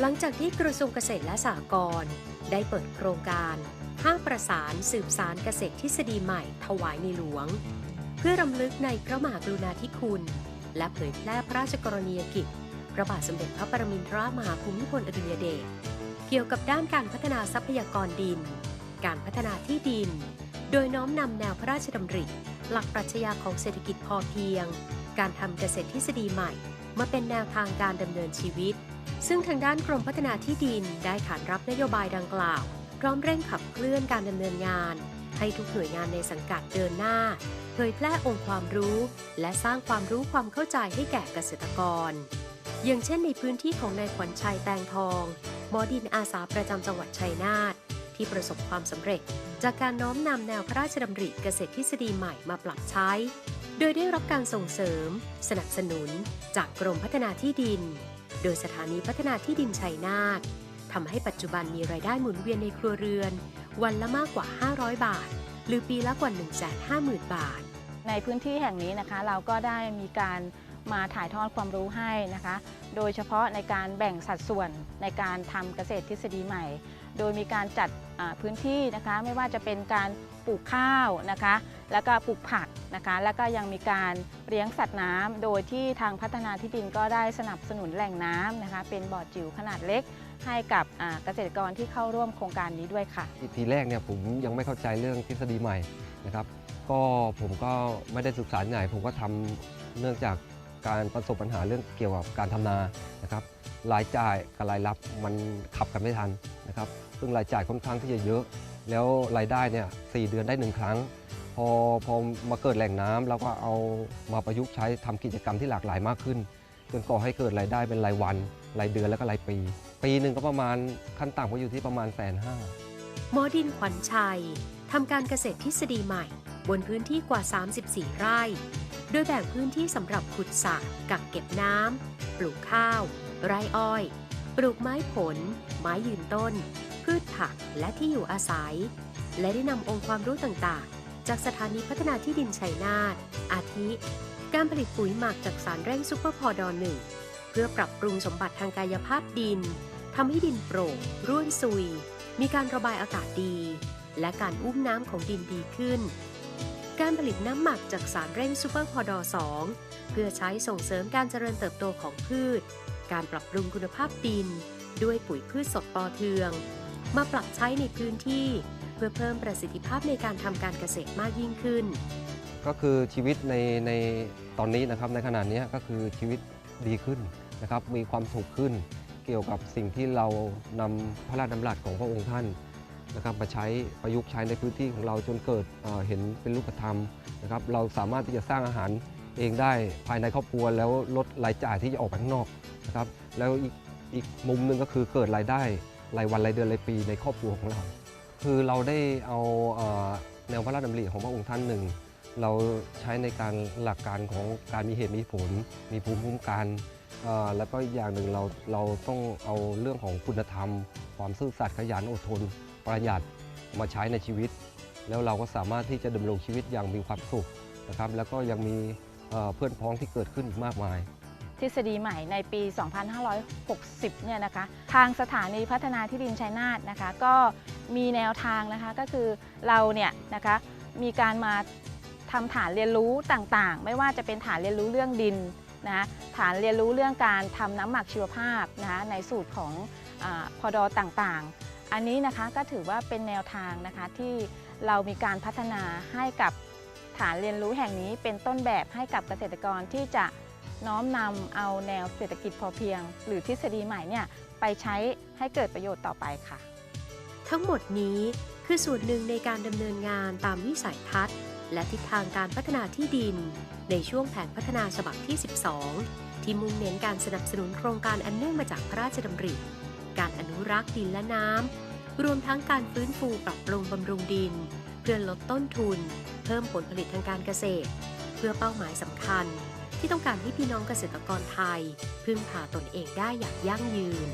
หลังจากที่กระทรวงเกษตรและสหกรณ์ได้เปิดโครงการ ห้างประสานสืบสารเกษตรทฤษฎีใหม่ ถวายในหลวง เพื่อรำลึกในพระมหากรุณาธิคุณ และเผยแพร่พระราชกรณียกิจ พระบาทสมเด็จพระปรมินทรมหาภูมิพลอดุลยเดชเกี่ยวกับด้านการพัฒนาทรัพยากรดิน การพัฒนาที่ดิน โดยน้อมนำแนวพระราชดำริ หลักปรัชญาของเศรษฐกิจพอเพียง การทำเกษตรทฤษฎีใหม่ มาเป็นแนวทางการดำเนินชีวิต ซึ่งทางด้านกรมพัฒนาที่ดินได้ขานรับนโยบายดังกล่าว พร้อมเร่งขับเคลื่อนการดำเนินงาน ให้ทุกหน่วยงานในสังกัดเดินหน้า เผยแพร่องค์ความรู้ และสร้างความรู้ความเข้าใจให้แก่เกษตรกร อย่างเช่นในพื้นที่ของนายขวัญชัยแตงทอง หมอดินอาสาประจำจังหวัดชัยนาทที่ประสบความสำเร็จ จากการน้อมนำแนวพระราชดำริเกษตรทฤษฎีใหม่มาปรับใช้ โดยได้รับการส่งเสริม สนับสนุน จากกรมพัฒนาที่ดิน ดยสถานีพัฒนาที่ดินชัยนาททำให้ปัจจุบันมีรายได้หมุนเวียนในครัวเรือน วันละมากกว่า 500 บาท หรือปีละกว่า 150,000 บาท ในพื้นที่แห่งนี้นะคะ เราก็ได้มีการมาถ่ายทอดความรู้ให้นะคะ โดยเฉพาะในการแบ่งสัดส่วนในการทำเกษตรทฤษฎีใหม่ โดยมีการจัดพื้นที่นะคะไม่ว่าจะเป็นการปลูกข้าวนะคะแล้วก็ปลูกผักนะคะแล้วก็ยังมีการเลี้ยงสัตว์น้ำโดยที่ทางพัฒนาที่ดินก็ได้สนับสนุนแหล่งน้ำนะคะเป็นบ่อจิ๋วขนาดเล็กให้กับเกษตรกรที่เข้าร่วมโครงการนี้ด้วยค่ะ ทีแรกเนี่ยผมยังไม่เข้าใจเรื่องทฤษฎีใหม่นะครับ ก็ผมก็ไม่ได้ศึกษาที่ไหนผมก็ทำเนื่องจาก การประสบปัญหาเรื่องเกี่ยวกับการทำนานะครับรายจ่ายกับรายรับมันขับกันไม่ทันนะครับซึ่งรายจ่ายค่อนข้างที่จะเยอะ แล้วรายได้เนี่ยสเดือนได้หนึ่งครั้ง พอพอมาเกิดแหล่งน้ำเราก็เอามาประยุกต์ใช้ทำกิจกรรมที่หลากหลายมากขึ้นจนก่อให้เกิดรายได้เป็นรายวันรายเดือนแล้วก็รายปี ปีหนึ่งก็ประมาณขั้นต่ำก็อยู่ที่ประมาณแสนห้าหมอดินขวัญชัยทำการเกษตรทฤษฎีใหม่ บนพื้นที่กว่า 34 ไร่ ดยแบ่งพื้นที่สำหรับขุดสระกักเก็บน้ำ ปลูกข้าว ไร่อ้อย ปลูกไม้ผล ไม้ยืนต้น พืชผักและที่อยู่อาศัย และได้นำองค์ความรู้ต่างๆ จากสถานีพัฒนาที่ดินชัยนาทอาทิ การผลิตปุ๋ยหมักจากสารแร่ซูเปอร์พอดอหนึ่งเพื่อปรับปรุงสมบัติทางกายภาพดินทำให้ดินโปร่งร่วนซุย มีการระบายอากาศดี และการอุ้มน้ำของดินดีขึ้น การผลิตน้ำหมักจากสารเร่งซูเปอร์พอดอ2เพื่อใช้ส่งเสริมการเจริญเติบโตของพืช การปรับปรุงคุณภาพดิน ด้วยปุ๋ยพืชสดปอเทือง มาปรับใช้ในพื้นที่ เพื่อเพิ่มประสิทธิภาพในการทำการเกษตรมากยิ่งขึ้น ก็คือชีวิตในในตอนนี้นะครับในขณะนี้ก็คือชีวิตดีขึ้นนะครับมีความสุขขึ้น เกี่ยวกับสิ่งที่เรานำพระราชดำรัสของพระองค์ท่าน นะครับมาใช้ประยุกต์ใช้ในพื้นที่ของเราจนเกิดเเห็นเป็นรูปธรรมนะครับเราสามารถที่จะสร้างอาหารเองได้ภายในครอบครัวแล้วลดรายจ่ายที่จะออกไปข้างนอกนะครับแล้วอีกอีกมุมหนึ่งก็คือเกิดรายได้รายวันรายเดือนรายปีในครอบครัวของเรา คือเราได้เอาเอแนวพระราชดำริของพระองค์ท่านหนึ่ง เราใช้ในการหลักการของการมีเหตุมีผล มีภูมิคุ้มกัน แล้วก็อีกอย่างหนึ่งเราเราต้องเอาเรื่องของคุณธรรม ความซื่อสัตย์ขยันอดทน ประหยัดมาใช้ในชีวิต แล้วเราก็สามารถที่จะดำรงชีวิตอย่างมีความสุขนะครับ แล้วก็ยังมีเพื่อนพ้องที่เกิดขึ้นมากมาย ทฤษฎีใหม่ในปี 2560 เนี่ยนะคะ ทางสถานีพัฒนาที่ดินชัยนาทนะคะ ก็มีแนวทางนะคะก็คือเราเนี่ยนะคะมีการมาทำฐานเรียนรู้ต่างๆ ไม่ว่าจะเป็นฐานเรียนรู้เรื่องดิน นะคะฐานเรียนรู้เรื่องการทำน้ำหมักชีวภาพนะคะในสูตรของอพอดอต่างๆ อันนี้นะคะก็ถือว่าเป็นแนวทางนะคะที่เรามีการพัฒนาให้กับฐานเรียนรู้แห่งนี้เป็นต้นแบบให้กับเกษตรกรที่จะน้อมนำเอาแนวเศรษฐกิจพอเพียง หรือทฤษฎีใหม่เนี่ยไปใช้ให้เกิดประโยชน์ต่อไปค่ะ ทั้งหมดนี้คือส่วนหนึ่งในการดำเนินงานตามวิสัยทัศน์ และทิศทางการพัฒนาที่ดิน ในช่วงแผนพัฒนาฉบับที่ 12 ที่มุ่งเน้นการสนับสนุนโครงการอันเนื่องมาจากพระราชดำริ การอนุรักษ์ดินและน้ำ รวมทั้งการฟื้นฟูปรับปรุงบำรุงดิน เพื่อลดต้นทุน เพิ่มผลผลิตทางการเกษตร เพื่อเป้าหมายสำคัญ ที่ต้องการให้พี่น้องเกษตรกรไทย พึ่งพาตนเองได้อย่างยั่งยืน